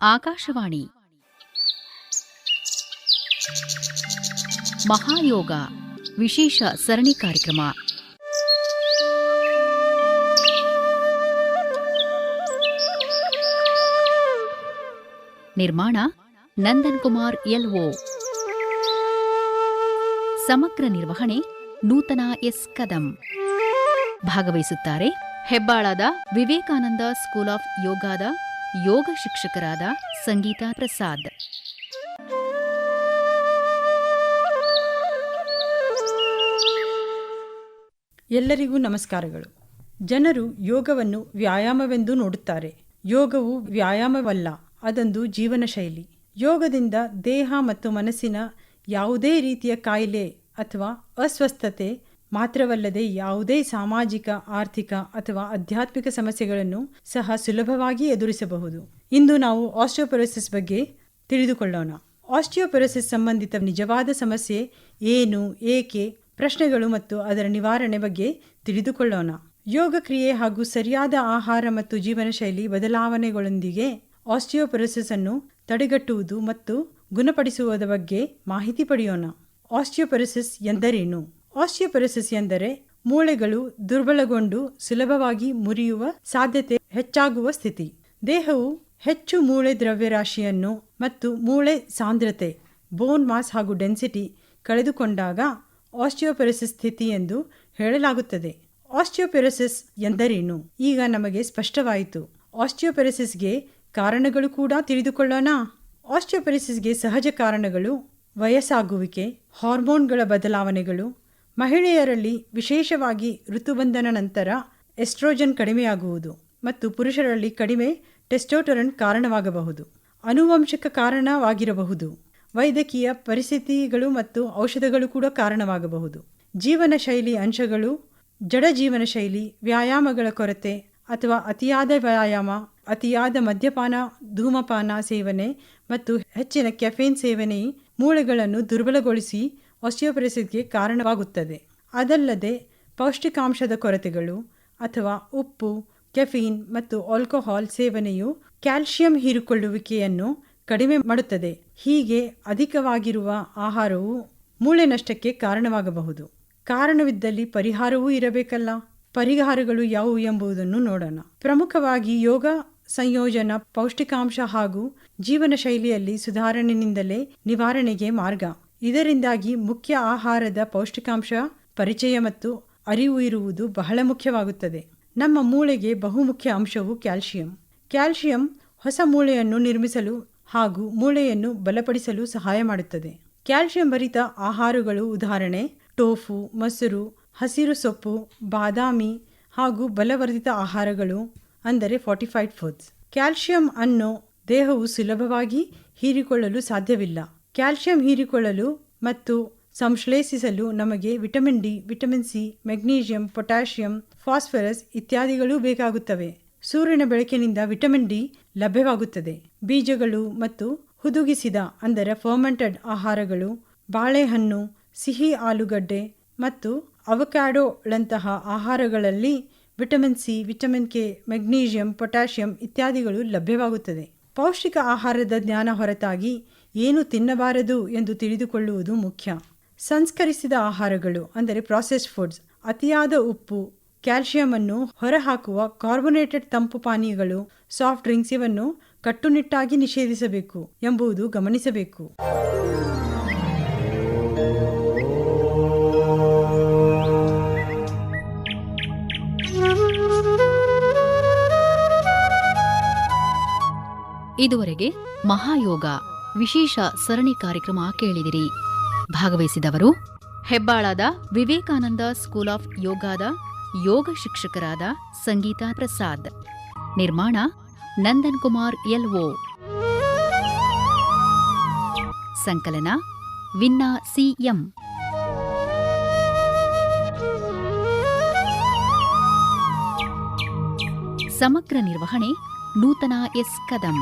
ಆಕಾಶವಾಣಿ. ಮಹಾಯೋಗ ವಿಶೇಷ ಸರಣಿ ಕಾರ್ಯಕ್ರಮ. ನಿರ್ಮಾಣ ನಂದನ್ ಕುಮಾರ್ ಎಲ್ಒ. ಸಮಗ್ರ ನಿರ್ವಹಣೆ ನೂತನ ಎಸ್ ಕದಂ. ಭಾಗವಹಿಸುತ್ತಾರೆ ಹೆಬ್ಬಾಳದ ವಿವೇಕಾನಂದ ಸ್ಕೂಲ್ ಆಫ್ ಯೋಗಾದ ಯೋಗ ಶಿಕ್ಷಕರಾದ ಸಂಗೀತಾ ಪ್ರಸಾದ್. ಎಲ್ಲರಿಗೂ ನಮಸ್ಕಾರಗಳು. ಜನರು ಯೋಗವನ್ನು ವ್ಯಾಯಾಮವೆಂದು ನೋಡುತ್ತಾರೆ. ಯೋಗವು ವ್ಯಾಯಾಮವಲ್ಲ, ಅದೊಂದು ಜೀವನ ಶೈಲಿ ಯೋಗದಿಂದ ದೇಹ ಮತ್ತು ಮನಸ್ಸಿನ ಯಾವುದೇ ರೀತಿಯ ಕಾಯಿಲೆ ಅಥವಾ ಅಸ್ವಸ್ಥತೆ ಮಾತ್ರವಲ್ಲದೆ ಯಾವುದೇ ಸಾಮಾಜಿಕ, ಆರ್ಥಿಕ ಅಥವಾ ಆಧ್ಯಾತ್ಮಿಕ ಸಮಸ್ಯೆಗಳನ್ನು ಸಹ ಸುಲಭವಾಗಿ ಎದುರಿಸಬಹುದು. ಇಂದು ನಾವು ಆಸ್ಟಿಯೋಪೊರೋಸಿಸ್ ಬಗ್ಗೆ ತಿಳಿದುಕೊಳ್ಳೋಣ. ಆಸ್ಟಿಯೋಪೊರೋಸಿಸ್ ಸಂಬಂಧಿತ ನಿಜವಾದ ಸಮಸ್ಯೆ ಏನು, ಏಕೆ, ಪ್ರಶ್ನೆಗಳು ಮತ್ತು ಅದರ ನಿವಾರಣೆ ಬಗ್ಗೆ ತಿಳಿದುಕೊಳ್ಳೋಣ. ಯೋಗ ಕ್ರಿಯೆ ಹಾಗೂ ಸರಿಯಾದ ಆಹಾರ ಮತ್ತು ಜೀವನ ಶೈಲಿ ಬದಲಾವಣೆಗಳೊಂದಿಗೆ ಆಸ್ಟಿಯೋಪೊರೋಸಿಸ್ ಅನ್ನು ತಡೆಗಟ್ಟುವುದು ಮತ್ತು ಗುಣಪಡಿಸುವುದರ ಬಗ್ಗೆ ಮಾಹಿತಿ ಪಡೆಯೋಣ. ಆಸ್ಟಿಯೋಪೊರೋಸಿಸ್ ಎಂದರೇನು? ಆಸ್ಟಿಯೋಪೊರೋಸಿಸ್ ಎಂದರೆ ಮೂಳೆಗಳು ದುರ್ಬಲಗೊಂಡು ಸುಲಭವಾಗಿ ಮುರಿಯುವ ಸಾಧ್ಯತೆ ಹೆಚ್ಚಾಗುವ ಸ್ಥಿತಿ. ದೇಹವು ಹೆಚ್ಚು ಮೂಳೆ ದ್ರವ್ಯರಾಶಿಯನ್ನು ಮತ್ತು ಮೂಳೆ ಸಾಂದ್ರತೆ ಬೋನ್ ಮಾಸ್ ಹಾಗೂ ಡೆನ್ಸಿಟಿ ಕಳೆದುಕೊಂಡಾಗ ಆಸ್ಟಿಯೋಪೊರೋಸಿಸ್ ಸ್ಥಿತಿ ಎಂದು ಹೇಳಲಾಗುತ್ತದೆ. ಆಸ್ಟಿಯೋಪೆರಸಿಸ್ ಎಂದರೇನು? ಈಗ ನಮಗೆ ಸ್ಪಷ್ಟವಾಯಿತು. ಆಸ್ಟಿಯೋಪೊರೋಸಿಸ್ಗೆ ಕಾರಣಗಳು ಕೂಡ ತಿಳಿದುಕೊಳ್ಳೋಣ. ಆಸ್ಟಿಯೋಪೆರಸಿಸ್ಗೆ ಸಹಜ ಕಾರಣಗಳು ವಯಸ್ಸಾಗುವಿಕೆ, ಹಾರ್ಮೋನ್ಗಳ ಬದಲಾವಣೆಗಳು ಮಹಿಳೆಯರಲ್ಲಿ ವಿಶೇಷವಾಗಿ ಋತುಬಂಧನ ನಂತರ ಎಸ್ಟ್ರೋಜನ್ ಕಡಿಮೆಯಾಗುವುದು ಮತ್ತು ಪುರುಷರಲ್ಲಿ ಕಡಿಮೆ ಟೆಸ್ಟೋಟರನ್ ಕಾರಣವಾಗಬಹುದು. ಅನುವಂಶಿಕ ಕಾರಣವಾಗಿರಬಹುದು. ವೈದ್ಯಕೀಯ ಪರಿಸ್ಥಿತಿಗಳು ಮತ್ತು ಔಷಧಗಳು ಕೂಡ ಕಾರಣವಾಗಬಹುದು. ಜೀವನ ಶೈಲಿ ಅಂಶಗಳು, ಜಡ ಜೀವನ ಶೈಲಿ ವ್ಯಾಯಾಮಗಳ ಕೊರತೆ ಅಥವಾ ಅತಿಯಾದ ವ್ಯಾಯಾಮ, ಅತಿಯಾದ ಮದ್ಯಪಾನ, ಧೂಮಪಾನ ಸೇವನೆ ಮತ್ತು ಹೆಚ್ಚಿನ ಕೆಫೇನ್ ಸೇವನೆ ಮೂಳೆಗಳನ್ನು ದುರ್ಬಲಗೊಳಿಸಿ ಆಸ್ಟಿಯೋಪೊರೋಸಿಸ್ಗೆ ಕಾರಣವಾಗುತ್ತದೆ. ಅದಲ್ಲದೆ, ಪೌಷ್ಟಿಕಾಂಶದ ಕೊರತೆಗಳು ಅಥವಾ ಉಪ್ಪು, ಕೆಫೀನ್ ಮತ್ತು ಆಲ್ಕೋಹಾಲ್ ಸೇವನೆಯು ಕ್ಯಾಲ್ಸಿಯಂ ಹೀರಿಕೊಳ್ಳುವಿಕೆಯನ್ನು ಕಡಿಮೆ ಮಾಡುತ್ತದೆ. ಹೀಗೆ ಅಧಿಕವಾಗಿರುವ ಆಹಾರವು ಮೂಳೆ ನಷ್ಟಕ್ಕೆ ಕಾರಣವಾಗಬಹುದು. ಕಾರಣವಿದ್ದಲ್ಲಿ ಪರಿಹಾರವೂ ಇರಬೇಕಲ್ಲ? ಪರಿಹಾರಗಳು ಯಾವುವು ಎಂಬುದನ್ನು ನೋಡೋಣ. ಪ್ರಮುಖವಾಗಿ ಯೋಗ, ಸಂಯೋಜನ, ಪೌಷ್ಟಿಕಾಂಶ ಹಾಗೂ ಜೀವನ ಶೈಲಿಯಲ್ಲಿ ಸುಧಾರಣೆಯಿಂದಲೇ ನಿವಾರಣೆಗೆ ಮಾರ್ಗ. ಇದರಿಂದಾಗಿ ಮುಖ್ಯ ಆಹಾರದ ಪೌಷ್ಟಿಕಾಂಶ, ಪರಿಚಯ ಮತ್ತು ಅರಿವು ಇರುವುದು ಬಹಳ ಮುಖ್ಯವಾಗುತ್ತದೆ. ನಮ್ಮ ಮೂಳೆಗೆ ಬಹುಮುಖ್ಯ ಅಂಶವು ಕ್ಯಾಲ್ಸಿಯಂ ಕ್ಯಾಲ್ಸಿಯಂ ಹೊಸ ಮೂಳೆಯನ್ನು ನಿರ್ಮಿಸಲು ಹಾಗೂ ಮೂಳೆಯನ್ನು ಬಲಪಡಿಸಲು ಸಹಾಯ ಮಾಡುತ್ತದೆ. ಕ್ಯಾಲ್ಸಿಯಂ ಭರಿತ ಆಹಾರಗಳು ಉದಾಹರಣೆ, ಟೋಫು, ಮೊಸರು, ಹಸಿರು ಸೊಪ್ಪು, ಬಾದಾಮಿ ಹಾಗೂ ಬಲವರ್ಧಿತ ಆಹಾರಗಳು ಅಂದರೆ ಫಾರ್ಟಿಫೈಡ್ ಫುಡ್ಸ್ ಕ್ಯಾಲ್ಸಿಯಂ ಅನ್ನು ದೇಹವು ಸುಲಭವಾಗಿ ಹೀರಿಕೊಳ್ಳಲು ಸಾಧ್ಯವಿಲ್ಲ. ಕ್ಯಾಲ್ಸಿಯಂ ಹೀರಿಕೊಳ್ಳಲು ಮತ್ತು ಸಂಶ್ಲೇಷಿಸಲು ನಮಗೆ vitamin D, vitamin C, magnesium, potassium, phosphorus ಇತ್ಯಾದಿಗಳು ಬೇಕಾಗುತ್ತವೆ. ಸೂರ್ಯನ ಬೆಳಕಿನಿಂದ ವಿಟಮಿನ್ ಡಿ ಲಭ್ಯವಾಗುತ್ತದೆ. ಬೀಜಗಳು ಮತ್ತು ಹುದುಗಿಸಿದ, ಅಂದರೆ ಫರ್ಮೆಂಟೆಡ್ ಆಹಾರಗಳು, ಬಾಳೆಹಣ್ಣು, ಸಿಹಿ ಆಲೂಗಡ್ಡೆ ಮತ್ತು ಅವಕ್ಯಾಡೋಳಂತಹ ಆಹಾರಗಳಲ್ಲಿ vitamin C, vitamin K, magnesium, potassium ಇತ್ಯಾದಿಗಳು ಲಭ್ಯವಾಗುತ್ತದೆ. ಪೌಷ್ಟಿಕ ಆಹಾರದ ಜ್ಞಾನ ಹೊರತಾಗಿ ಏನು ತಿನ್ನಬಾರದು ಎಂದು ತಿಳಿದುಕೊಳ್ಳುವುದು ಮುಖ್ಯ. ಸಂಸ್ಕರಿಸಿದ ಆಹಾರಗಳು, ಅಂದರೆ ಪ್ರಾಸೆಸ್ಡ್ ಫುಡ್ಸ್ ಅತಿಯಾದ ಉಪ್ಪು ಕ್ಯಾಲ್ಸಿಯಂ ಅನ್ನು ಹೊರಹಾಕುವ ಕಾರ್ಬೊನೇಟೆಡ್ ತಂಪು ಪಾನೀಯಗಳು ಸಾಫ್ಟ್ ಡ್ರಿಂಕ್ಸ್ ಇವನ್ನು ಕಟ್ಟುನಿಟ್ಟಾಗಿ ನಿಷೇಧಿಸಬೇಕು ಎಂಬುದು ಗಮನಿಸಬೇಕು. ಇದುವರೆಗೆ ಮಹಾಯೋಗ. ವಿಶೇಷ ಸರಣಿ ಕಾರ್ಯಕ್ರಮ ಕೇಳಿದಿರಿ. ಭಾಗವಹಿಸಿದವರು ಹೆಬ್ಬಾಳದ ವಿವೇಕಾನಂದ ಸ್ಕೂಲ್ ಆಫ್ ಯೋಗಾದ ಯೋಗ ಶಿಕ್ಷಕರಾದ ಸಂಗೀತಾ ಪ್ರಸಾದ್. ನಿರ್ಮಾಣ ನಂದನ್ ಕುಮಾರ್ ಎಲ್ಒ. ಸಂಕಲನ ವಿನ್ನಾ ಸಿಎಂ. ಸಮಗ್ರ ನಿರ್ವಹಣೆ ನೂತನ ಎಸ್ ಕದಂ.